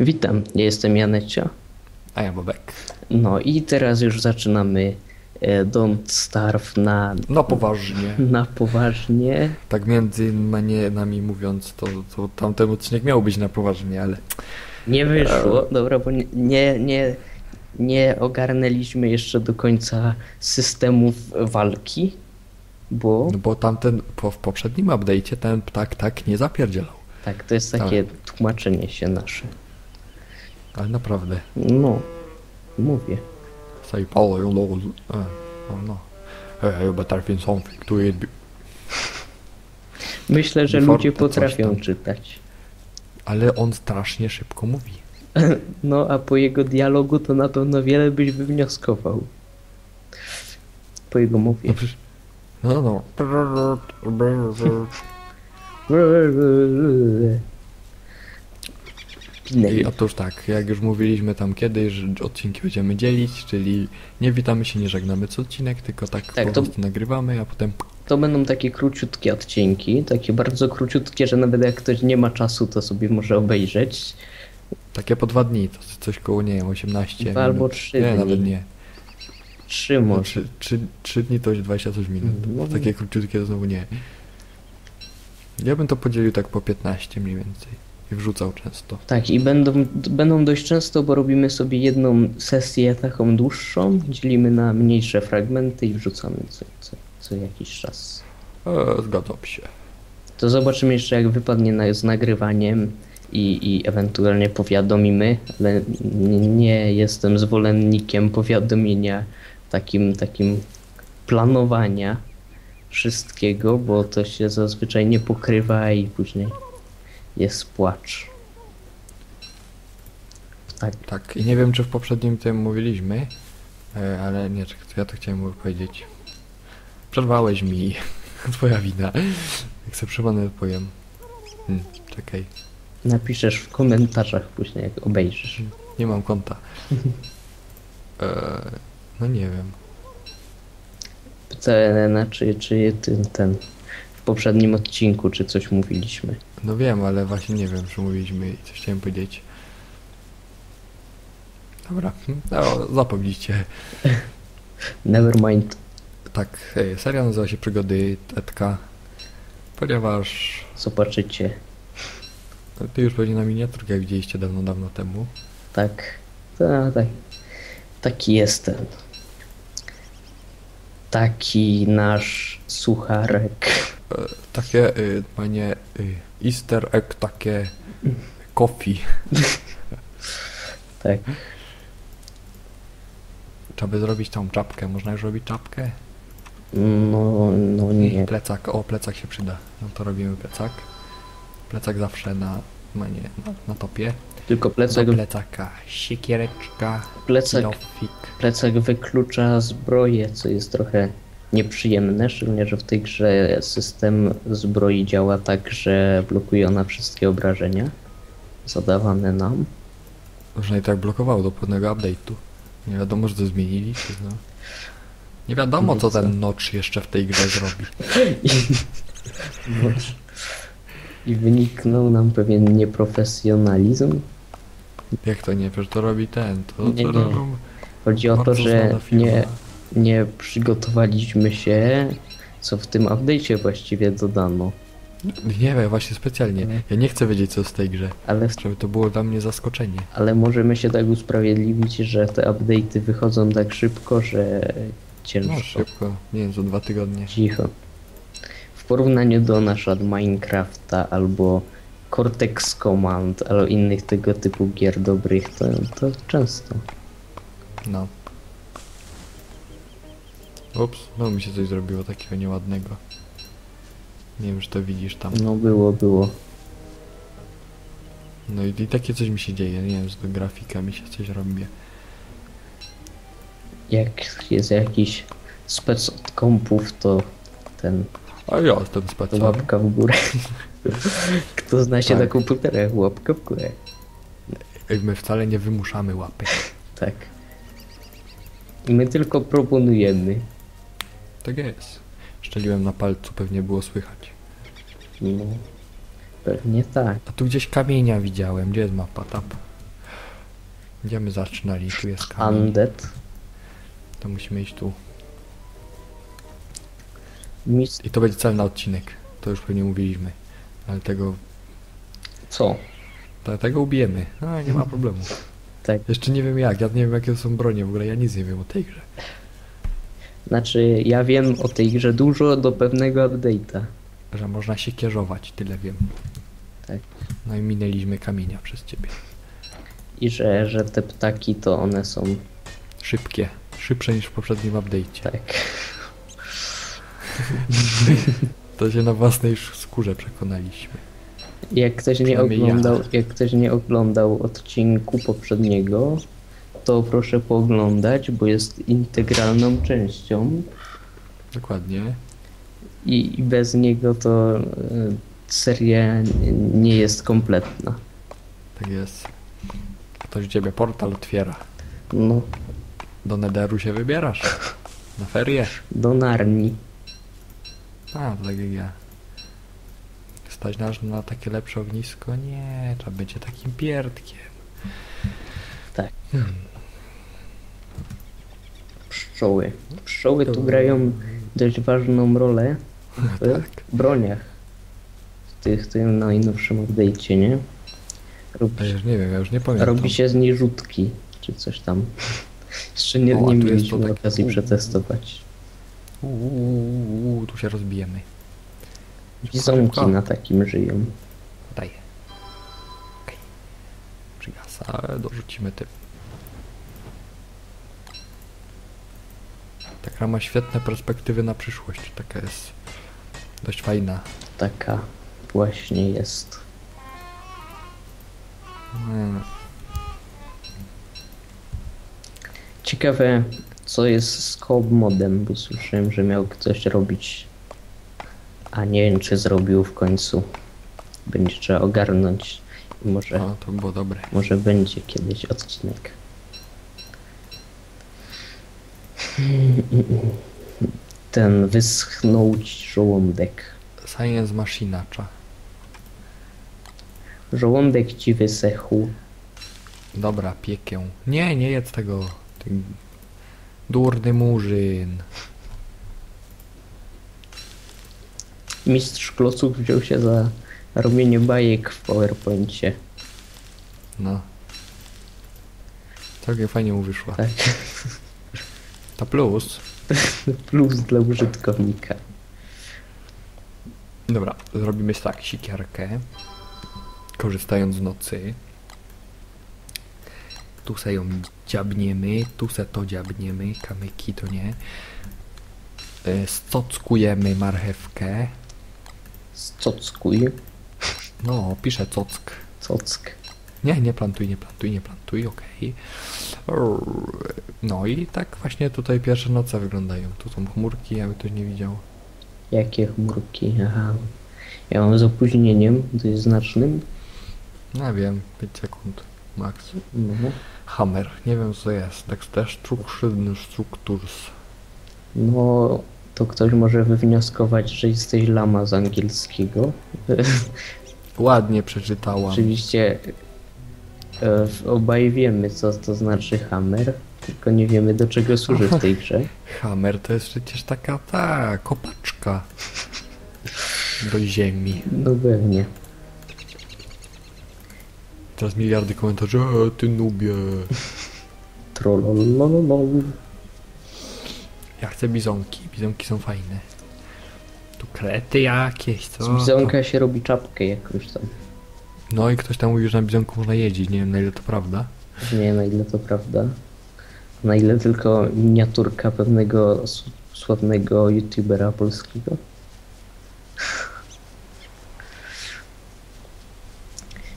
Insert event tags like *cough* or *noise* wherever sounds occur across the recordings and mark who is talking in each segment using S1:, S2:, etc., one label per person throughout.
S1: Witam, ja jestem Janecio.
S2: A ja Bobek.
S1: No i teraz już zaczynamy e, Don't Starve na,
S2: No poważnie. *laughs*
S1: na poważnie.
S2: Tak między nami mówiąc, to, to tamten odcinek miał być na poważnie, ale
S1: Nie wyszło, dobra, bo nie, nie, nie, ogarnęliśmy jeszcze do końca systemów walki, bo
S2: no bo tamten po, w poprzednim update'cie ten ptak tak nie zapierdzielał.
S1: tak, to jest takie tłumaczenie się nasze.
S2: Ale naprawdę.
S1: No, mówię.
S2: Say Paul, you uh, oh no. Hey, you better find something to.
S1: Myślę, że
S2: Before
S1: ludzie potrafią czytać.
S2: Ale on strasznie szybko mówi. *laughs*
S1: No, a po jego dialogu to na pewno wiele byś wywnioskował. Po jego mowie.
S2: No przecież... No, no. *laughs* I
S1: Pinęli.
S2: otóż tak, jak już mówiliśmy tam kiedyś, że odcinki będziemy dzielić, czyli nie witamy się, nie żegnamy co odcinek, tylko tak,
S1: Tak,
S2: po
S1: to-
S2: prostu nagrywamy, a potem
S1: To będą takie króciutkie odcinki, takie bardzo króciutkie, że nawet jak ktoś nie ma czasu, to sobie może obejrzeć.
S2: takie po dwa dni, to coś koło, nie wiem, 18
S1: Dwa albo trzy
S2: Nie,
S1: dni.
S2: nawet nie.
S1: Trzy
S2: No,
S1: może.
S2: trzy, trzy, trzy dni to już 20 coś minut.
S1: No.
S2: Takie króciutkie to znowu nie. Ja bym to podzielił tak po 15 mniej więcej. I wrzucał często.
S1: Tak, i będą, będą dość często, bo robimy sobie jedną sesję taką dłuższą, dzielimy na mniejsze fragmenty i wrzucamy co, co, co jakiś czas.
S2: E, zgadzam się.
S1: To zobaczymy jeszcze jak wypadnie na, z nagrywaniem i, i ewentualnie powiadomimy, ale nie jestem zwolennikiem powiadomienia takim, takim planowania wszystkiego, bo to się zazwyczaj nie pokrywa i później jest płacz. Tak,
S2: Tak, i nie wiem czy w poprzednim tym mówiliśmy, e, ale nie, ja to chciałem powiedzieć. Przerwałeś mi. *laughs* Twoja wina. Jak sobie przypomnę, powiem. Hmm, czekaj,
S1: napiszesz w komentarzach później jak obejrzysz.
S2: nie mam konta. *laughs* E, no nie wiem.
S1: Pytałem, czy, czy ten, ten poprzednim odcinku, czy coś mówiliśmy.
S2: No wiem, ale właśnie nie wiem, czy mówiliśmy i coś chciałem powiedzieć. Dobra, no, zapomnijcie. *laughs*
S1: Nevermind,
S2: Tak, seria nazywa się Przygody Tetka, ponieważ
S1: zobaczycie.
S2: ty już pewnie na miniaturkach widzieliście dawno, dawno temu.
S1: Tak, ta, tak. Taki jest ten. Taki nasz sucharek.
S2: Takie, y, panie, y, easter egg, takie coffee. *laughs*
S1: Tak.
S2: Trzeba by zrobić tą czapkę, można już robić czapkę?
S1: No, no nie.
S2: Plecak, o plecak się przyda. No to robimy plecak. Plecak zawsze na, no nie, na, na topie.
S1: Tylko plecak,
S2: Do plecaka siekiereczka,
S1: plecak, plecak wyklucza zbroję, co jest trochę nieprzyjemne, szczególnie, że w tej grze system zbroi działa tak, że blokuje ona wszystkie obrażenia zadawane nam.
S2: Można i tak blokowało do pewnego update'u. Nie wiadomo, że to zmienili. Czy no. Nie wiadomo, co ten notch jeszcze w tej grze zrobi.
S1: I, I wyniknął nam pewien nieprofesjonalizm.
S2: Jak to nie wiesz, to robi ten, to
S1: Nie, nie.
S2: robią
S1: Chodzi o to, że nie, nie przygotowaliśmy się, co w tym update'cie właściwie dodano.
S2: Nie wiem, właśnie specjalnie.
S1: Mhm.
S2: Ja nie chcę wiedzieć, co jest w tej grze.
S1: Ale,
S2: Żeby to było dla mnie zaskoczenie.
S1: ale możemy się tak usprawiedliwić, że te update'y wychodzą tak szybko, że ciężko.
S2: No szybko, nie wiem, za dwa tygodnie.
S1: Cicho. W porównaniu do na przykład Minecrafta albo Cortex Command albo innych tego typu gier dobrych, to, to często.
S2: No. Ups, no mi się coś zrobiło takiego nieładnego. Nie wiem, czy to widzisz tam.
S1: No było, było.
S2: No i, i takie coś mi się dzieje, nie wiem, z grafika mi się coś robi.
S1: Jak jest jakiś spec od kompów, to ten
S2: A ja jestem specem.
S1: łapka w górę. *laughs* Kto zna się
S2: Tak.
S1: na komputerach, łapka w górę.
S2: My wcale nie wymuszamy łapy.
S1: Tak. My tylko proponujemy.
S2: Tak jest. Szczeliłem na palcu, pewnie było słychać.
S1: No, pewnie tak.
S2: A tu gdzieś kamienia widziałem. Gdzie jest mapa? Tap. Gdzie my zaczynali? Tu jest kamień.
S1: Undead.
S2: To musimy iść tu.
S1: Mis...
S2: I to będzie cały na odcinek. To już pewnie mówiliśmy. Ale tego,
S1: Co?
S2: te- tego ubijemy. No nie ma problemu.
S1: Tak.
S2: Jeszcze nie wiem jak, ja nie wiem jakie są bronie w ogóle, ja nic nie wiem o tej grze.
S1: Znaczy, ja wiem o tej grze dużo do pewnego update'a.
S2: Że można się kierować, tyle wiem.
S1: Tak.
S2: No i minęliśmy kamienia przez ciebie.
S1: I że, że te ptaki to one są
S2: Szybkie. Szybsze niż w poprzednim update'cie.
S1: tak. *laughs*
S2: To się na własnej skórze przekonaliśmy.
S1: Jak ktoś nie
S2: Przynajmniej ja.
S1: oglądał, jak ktoś nie oglądał odcinku poprzedniego, to proszę pooglądać, bo jest integralną częścią
S2: Dokładnie.
S1: i, i bez niego to e, seria nie jest kompletna.
S2: Tak jest. Ktoś ciebie portal otwiera.
S1: No,
S2: Do Nederu się wybierasz. Na ferie.
S1: do Narni.
S2: A, tak jak ja. Stać nas na takie lepsze ognisko? Nie, trzeba będzie takim pierdkiem.
S1: Tak.
S2: Hmm.
S1: Pszczoły. Pszczoły tu grają dość ważną rolę w *laughs*
S2: Tak.
S1: broniach. W tych, tym najnowszym update'cie, nie?
S2: Ja
S1: Robi,
S2: już nie wiem, ja już nie pamiętam.
S1: robi się z niej rzutki, czy coś tam. *laughs* Jeszcze nie,
S2: O,
S1: nie mieliśmy
S2: takie-
S1: okazji przetestować.
S2: Uuu, uu, tu się rozbijemy.
S1: Bizonki na takim żyją.
S2: Daję. Okej. Przygasa, dorzucimy tym. Ta gra ma świetne perspektywy na przyszłość. Taka jest dość fajna.
S1: Taka właśnie jest.
S2: Mm,
S1: Ciekawe, co jest z co modem, bo słyszałem, że miał ktoś robić. A nie wiem, czy zrobił w końcu. Będzie trzeba ogarnąć. I może,
S2: O, to było dobre.
S1: może będzie kiedyś odcinek. Ten wyschnął ci żołądek.
S2: Science Machinacza.
S1: Żołądek ci wysechł.
S2: Dobra, piekę. Nie, nie jedz tego. Ty durny murzyn.
S1: Mistrz kloców wziął się za robienie bajek w PowerPoincie.
S2: No. Całkiem fajnie mu wyszła.
S1: Tak. *laughs*
S2: Ta plus. *laughs*
S1: Plus dla użytkownika.
S2: Dobra, zrobimy tak, siekierkę. Korzystając z nocy. Tu se ją dziabniemy, tu se to dziabniemy, kamyki to nie. E, Stockujemy marchewkę.
S1: Cockuj.
S2: No, piszę cock.
S1: Cock.
S2: Nie, nie plantuj, nie plantuj, nie plantuj, okej. No i tak właśnie tutaj pierwsze noce wyglądają. Tu są chmurki, aby ktoś nie widział.
S1: Jakie chmurki? Aha. Ja mam z opóźnieniem dość znacznym.
S2: No wiem, 5 sekund max.
S1: No,
S2: Hammer, nie wiem co jest. Tak Destruction Structures.
S1: no to ktoś może wywnioskować, że jesteś lama z angielskiego. *laughs*
S2: Ładnie przeczytałam.
S1: Oczywiście e, obaj wiemy, co to znaczy hammer, tylko nie wiemy, do czego służy w tej grze.
S2: Hammer to jest przecież taka ta kopaczka do ziemi.
S1: No pewnie.
S2: Teraz miliardy komentarzy, e, ty nubie.
S1: Trollolololol.
S2: Ja chcę bizonki, bizonki są fajne. Tu krety jakieś, co?
S1: Z
S2: to?
S1: bizonka się robi czapkę jakąś tam.
S2: No i ktoś tam mówi, że na bizonku można jeździć, nie wiem na ile to prawda.
S1: Nie wiem na ile to prawda. Na ile tylko miniaturka pewnego sławnego youtubera polskiego.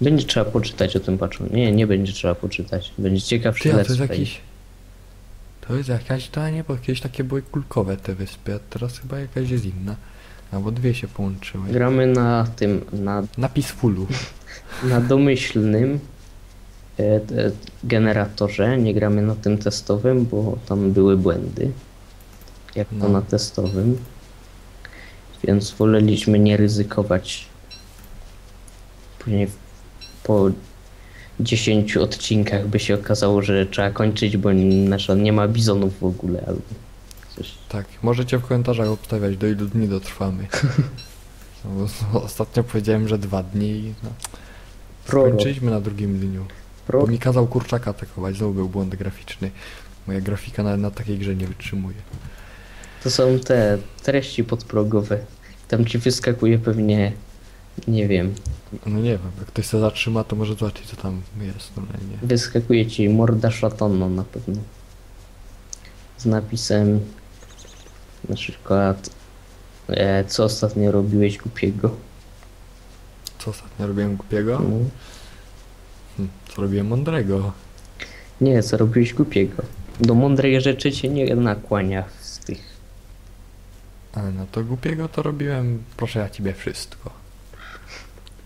S1: Będzie trzeba poczytać o tym patchu. Nie, nie będzie trzeba poczytać. Będzie ciekawszy
S2: Ty, a to jest jakiś... To jest jakaś ta, nie, bo kiedyś takie były kulkowe te wyspy, a teraz chyba jakaś jest inna. Albo dwie się połączyły.
S1: Gramy na tym, na,
S2: Napis fullu.
S1: na domyślnym generatorze. Nie gramy na tym testowym, bo tam były błędy. Jak to
S2: No.
S1: na testowym. Więc woleliśmy nie ryzykować. Później po 10 odcinkach by się okazało, że trzeba kończyć, bo nasza nie ma bizonów w ogóle albo coś.
S2: Tak, możecie w komentarzach obstawiać, do ilu dni dotrwamy. *laughs* No, ostatnio powiedziałem, że dwa dni i no, skończyliśmy na drugim dniu. Bo
S1: prorok.
S2: mi kazał kurczaka atakować, znowu był błąd graficzny. Moja grafika na, na takiej grze nie wytrzymuje.
S1: To są te treści podprogowe. Tam ci wyskakuje pewnie, nie wiem,
S2: No nie wiem, jak ktoś się zatrzyma, to może zobaczyć co tam jest, no nie.
S1: wyskakuje ci morda szatana na pewno. Z napisem na przykład e, co ostatnio robiłeś głupiego.
S2: Co ostatnio robiłem głupiego?
S1: No.
S2: Hm, co robiłem mądrego?
S1: Nie, co robiłeś głupiego. Do mądrej rzeczy cię nie nakłania z tych.
S2: Ale no to głupiego to robiłem, proszę ja ciebie, wszystko.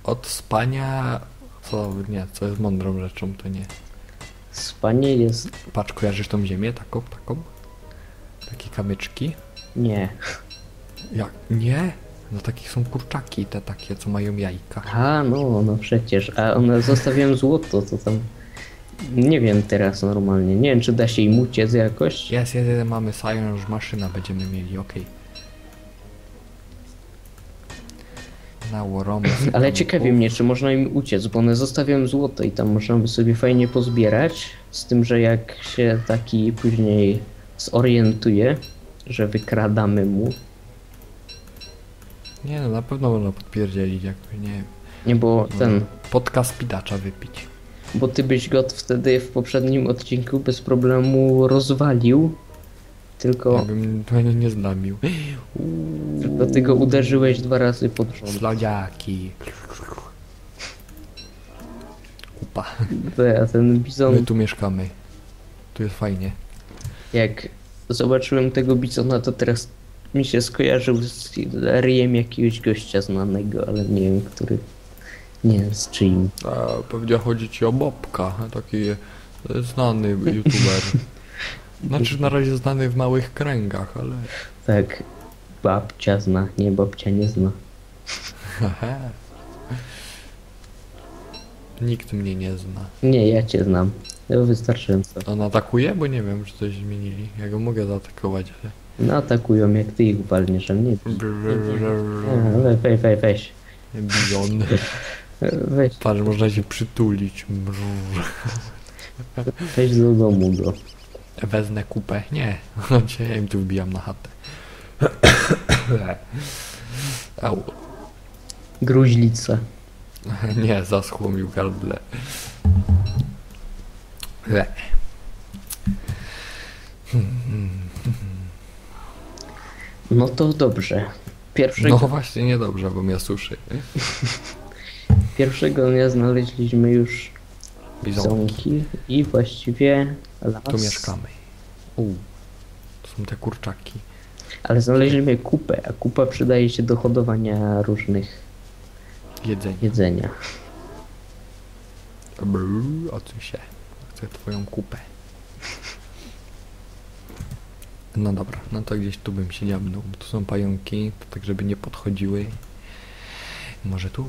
S2: Od spania... Co, nie, co jest mądrą rzeczą, to nie.
S1: Spanie jest.
S2: Patrz, kojarzysz tą ziemię, taką, taką? Takie kamyczki?
S1: Nie.
S2: Jak? Nie? No takich są kurczaki, te takie, co mają jajka.
S1: A, no, no przecież. A one zostawiłem złoto, to tam. Nie wiem teraz normalnie. Nie wiem, czy da się im uciec jakoś.
S2: Jest, jest, jest mamy science maszyna będziemy mieli, okej. Na łorom.
S1: Ale ciekawi mnie, czy można im uciec, bo one zostawiają złoto i tam można by sobie fajnie pozbierać. Z tym, że jak się taki później zorientuje, że wykradamy mu.
S2: Nie no, na pewno można podpierdzielić, jakby nie
S1: Nie, bo ten.
S2: Podcast pidacza wypić.
S1: Bo ty byś go wtedy w poprzednim odcinku bez problemu rozwalił. Tylko,
S2: Ja bym pewnie nie zlamił.
S1: tylko ty go uderzyłeś dwa razy pod rząd.
S2: Śladziaki. Kupa.
S1: A ten
S2: My
S1: bizon,
S2: tu mieszkamy. Tu jest fajnie.
S1: jak zobaczyłem tego bizona, to teraz mi się skojarzył z ryjem jakiegoś gościa znanego, ale nie wiem, który. Nie wiem z czyim.
S2: A pewnie chodzi ci o Bobka, taki e, znany youtuber. *laughs* Znaczy na razie znany w małych kręgach, ale...
S1: Tak, babcia zna, nie babcia nie zna.
S2: Nikt mnie nie zna.
S1: Nie, ja cię znam. To wystarczająco.
S2: On atakuje? Bo nie wiem, czy coś zmienili. Ja go mogę zaatakować, ale...
S1: No atakują jak ty ich walniesz, a nie. A, we- weź, weź, weź.
S2: Bizon.
S1: Weź,
S2: Patrz, można się przytulić.
S1: weź do domu go.
S2: Wezmę kupę. Nie. *laughs* Ja im tu wbijam na chatę. *coughs* Au.
S1: Gruźlica. *laughs*
S2: Nie, zaschło mi w gardle. Le.
S1: No to dobrze. Pierwszego,
S2: No właśnie, niedobrze, bo mnie suszy. *laughs*
S1: pierwszego dnia znaleźliśmy już
S2: Bizonki.
S1: zonki i właściwie las.
S2: Tu mieszkamy. U. To są te kurczaki.
S1: Ale znaleźliśmy kupę, a kupa przydaje się do hodowania różnych
S2: Jedzenie.
S1: jedzenia.
S2: Brrr, Odsuń się. Chcę twoją kupę. No dobra, no to gdzieś tu bym się dziabnął. Tu są pająki, to tak żeby nie podchodziły. Może tu?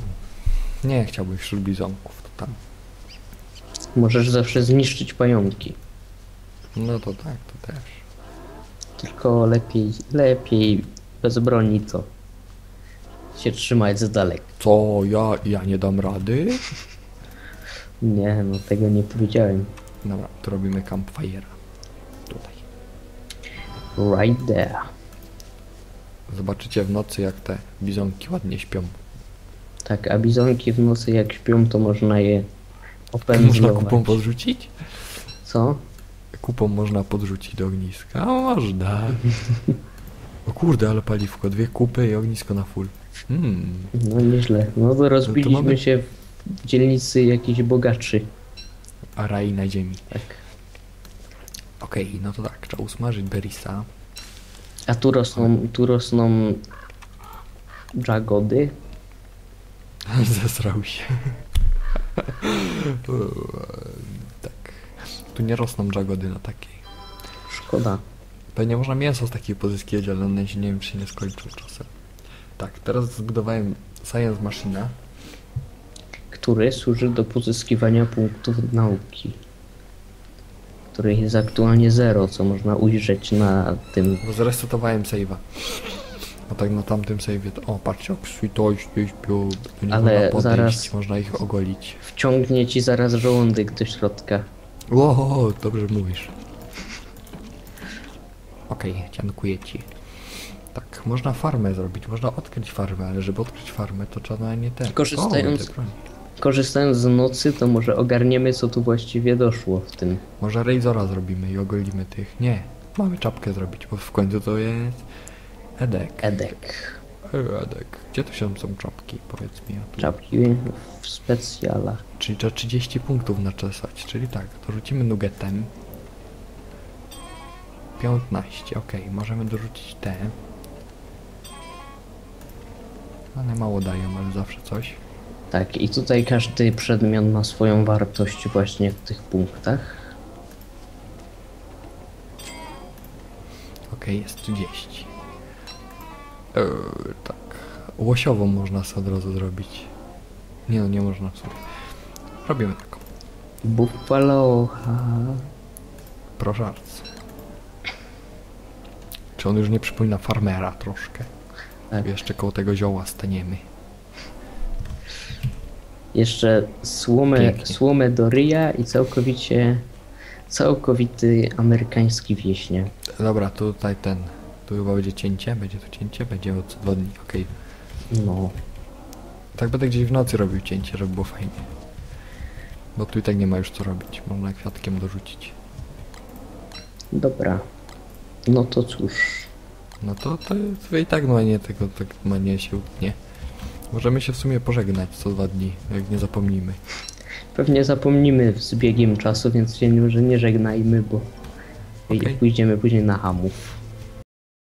S2: Nie, chciałbym wśród bizonków, to tam.
S1: Możesz zawsze zniszczyć pająki.
S2: No to tak, to też.
S1: Tylko lepiej, lepiej bez broni to się trzymać z daleka.
S2: Co, ja, ja nie dam rady?
S1: Nie, no tego nie powiedziałem.
S2: Dobra, tu robimy campfire'a.
S1: Right there.
S2: Zobaczycie w nocy jak te bizonki ładnie śpią.
S1: Tak, a bizonki w nocy jak śpią, to można je
S2: Można
S1: opędzlować.
S2: kupą podrzucić?
S1: Co?
S2: Kupą można podrzucić do ogniska. A można. *laughs* O kurde, ale paliwko. Dwie kupy i ognisko na full. Hmm.
S1: No nieźle. No to rozbiliśmy
S2: mamy-
S1: się w dzielnicy jakichś bogaczy.
S2: A raj na ziemi.
S1: Tak.
S2: Okej, no to tak. Trzeba usmażyć berisa.
S1: A tu rosną, tu rosną jagody. *laughs*
S2: Zesrał się. *laughs* tak. Tu nie rosną jagody na takiej.
S1: Szkoda.
S2: Pewnie można mięso z takiej pozyskiwać, ale one się nie wiem, czy się nie skończą czasem. Tak, teraz zbudowałem Science Machina.
S1: który służy do pozyskiwania punktów nauki. Których jest aktualnie zero, co można ujrzeć na tym.
S2: Bo zresetowałem save'a. A tak na tamtym save'ie to... O, patrzcie, jak switość, gdzieś pił, tu nie
S1: Ale
S2: można podejść,
S1: zaraz-
S2: można ich ogolić.
S1: Wciągnie ci zaraz żołądek do środka.
S2: Ło, dobrze mówisz. Okej, dziękuję ci. Tak, można farmę zrobić, można odkryć farmę, ale żeby odkryć farmę, to trzeba nie ten.
S1: Korzystając-
S2: O.
S1: Korzystając z nocy, to może ogarniemy, co tu właściwie doszło w tym.
S2: Może Razora zrobimy i ogolimy tych. Nie, mamy czapkę zrobić, bo w końcu to jest Edek.
S1: Edek.
S2: E, Edek. Gdzie tu się są czapki? Powiedz mi.
S1: Czapki w specjalach.
S2: Czyli trzeba 30 punktów naczesać, czyli tak, to rzucimy nugetem. 15, ok, możemy dorzucić te. One mało dają, ale zawsze coś.
S1: Tak, i tutaj każdy przedmiot ma swoją wartość właśnie w tych punktach.
S2: Ok, jest 30. Eee, tak. Łosiową można sobie od razu zrobić. Nie no, nie można sobie. Robimy taką.
S1: Buffalo.
S2: Proszę bardzo. Czy on już nie przypomina farmera troszkę?
S1: Tak.
S2: Jeszcze koło tego zioła staniemy.
S1: Jeszcze
S2: Pięknie.
S1: słomę do ryja i całkowicie całkowity amerykański wieśniak.
S2: Dobra, tutaj ten. Tu chyba będzie cięcie, będzie tu cięcie, będzie od co dwa dni, okej.
S1: No,
S2: Tak będę gdzieś w nocy robił cięcie, żeby było fajnie. Bo tu i tak nie ma już co robić, można kwiatkiem dorzucić.
S1: dobra. No to cóż.
S2: No to, to, i tak no nie tego tak ma nie się utnie. Możemy się w sumie pożegnać co dwa dni, jak nie zapomnimy.
S1: Pewnie zapomnimy z biegiem czasu, więc się może nie żegnajmy, bo
S2: Okej.
S1: pójdziemy później na hamów.